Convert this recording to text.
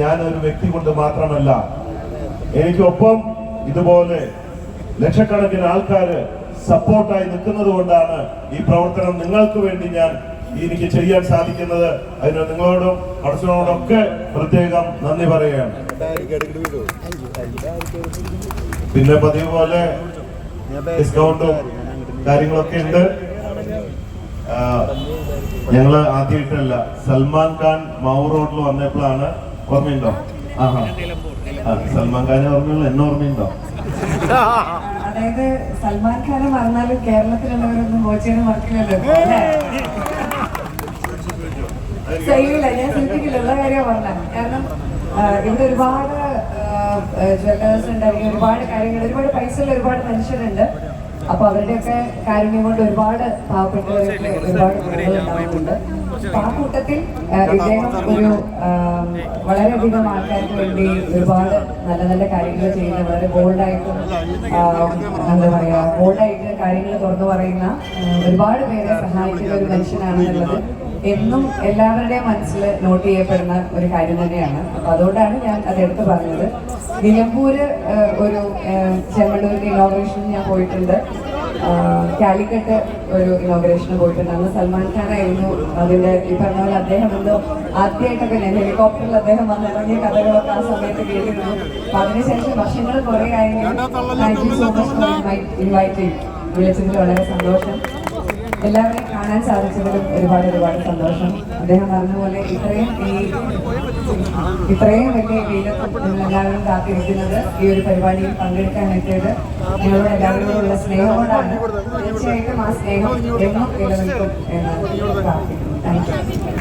ഞാൻ ഒരു വ്യക്തി കൊണ്ട് മാത്രമല്ല എനിക്കൊപ്പം ഇതുപോലെ ലക്ഷക്കണക്കിന് ആൾക്കാര് സപ്പോർട്ടായി നിൽക്കുന്നത് കൊണ്ടാണ് ഈ പ്രവർത്തനം നിങ്ങൾക്ക് വേണ്ടി ഞാൻ എനിക്ക് ചെയ്യാൻ സാധിക്കുന്നത്. അതിന് നിങ്ങളോടും പടച്ചനോടൊക്കെ പ്രത്യേകം നന്ദി പറയുകയാണ്. പിന്നെ പതിവ് പോലെ ഡിസ്കൗണ്ടും കാര്യങ്ങളൊക്കെ ഉണ്ട്. ഞങ്ങൾ ആദ്യമായിട്ടല്ല സൽമാൻ ഖാൻ മാവൂർ റോഡിൽ വന്നപ്പോഴാണ് ഓർമ്മയുണ്ടോ? സൽമാൻ ഖാനെ ഓർമ്മയുള്ള എന്നെ ഓർമ്മയുണ്ടോ? അതായത് സൽമാൻ ഖാനെ മറന്നാലും കേരളത്തിലുള്ളവരൊന്നും മോചിനെ മറക്കില്ലല്ലോ ശൈലിയില്ല ഞാൻ ശരിക്കുള്ള കാര്യം പറഞ്ഞാൽ കാരണം ഇവിടെ ഒരുപാട് ജ്വല്ലേഴ്സ് ഉണ്ട് അല്ലെങ്കിൽ ഒരുപാട് കാര്യങ്ങൾ ഒരുപാട് പൈസയുള്ള ഒരുപാട് മനുഷ്യരുണ്ട്. അപ്പൊ അവരുടെയൊക്കെ കാരുണ്യം കൊണ്ട് ഒരുപാട് പാവപ്പെട്ടവർക്ക് ഒരുപാട് അപ്പൊ ആ കൂട്ടത്തിൽ ഇദ്ദേഹം ഒരു വളരെയധികം ആൾക്കാർക്ക് വേണ്ടി ഒരുപാട് നല്ല നല്ല കാര്യങ്ങൾ ചെയ്യുന്ന വളരെ ബോൾഡായിട്ടും എന്താ പറയാ ബോൾഡായിട്ട് കാര്യങ്ങൾ തുറന്നു പറയുന്ന ഒരുപാട് പേരെ സഹായിക്കുന്ന ഒരു മനുഷ്യനാണെന്നുള്ളത് എന്നും എല്ലാവരുടെയും മനസ്സിൽ നോട്ട് ചെയ്യപ്പെടുന്ന ഒരു കാര്യം തന്നെയാണ്. അപ്പൊ അതുകൊണ്ടാണ് ഞാൻ അത് എടുത്തു പറഞ്ഞത്. നിലമ്പൂര് ഒരു ചെമ്മണ്ണൂരിന്റെ ഇനോഗ്രേഷന് ഞാൻ പോയിട്ടുണ്ട്. കാലിക്കട്ട് ഒരു ഇനോഗ്രേഷന് പോയിട്ടുണ്ട്. അന്ന് സൽമാൻ ഖാൻ ആയിരുന്നു അതിന്റെ ഈ പറഞ്ഞ പോലെ അദ്ദേഹം എന്തോ ആദ്യമായിട്ടൊക്കെ ഞാൻ ഹെലികോപ്റ്ററിൽ അദ്ദേഹം വന്നിറങ്ങിയ കഥകളൊക്കെ ആ സമയത്ത് കേട്ടിരുന്നു. അപ്പൊ അതിനുശേഷം വർഷങ്ങൾ കുറെ ആയെങ്കിലും thank you so much invite വിളിച്ചതിൽ വളരെ സന്തോഷം. എല്ലാവരെയും കാണാൻ സാധിച്ചതിലും ഒരുപാട് ഒരുപാട് സന്തോഷം. അദ്ദേഹം പറഞ്ഞതുപോലെ ഇത്രയും ഈ ഇത്രയും വലിയ വീരത്വം എല്ലാവരും കാത്തിരിക്കുന്നത് ഈ ഒരു പരിപാടിയിൽ പങ്കെടുക്കാൻ എത്തിയത് നിങ്ങളോട് എല്ലാവരോടുള്ള സ്നേഹം കൊണ്ടാണ് തീർച്ചയായിട്ടും ആ സ്നേഹം എന്നും നിലനിൽക്കും എന്ന് പ്രാർത്ഥിക്കുന്നു താങ്ക് യു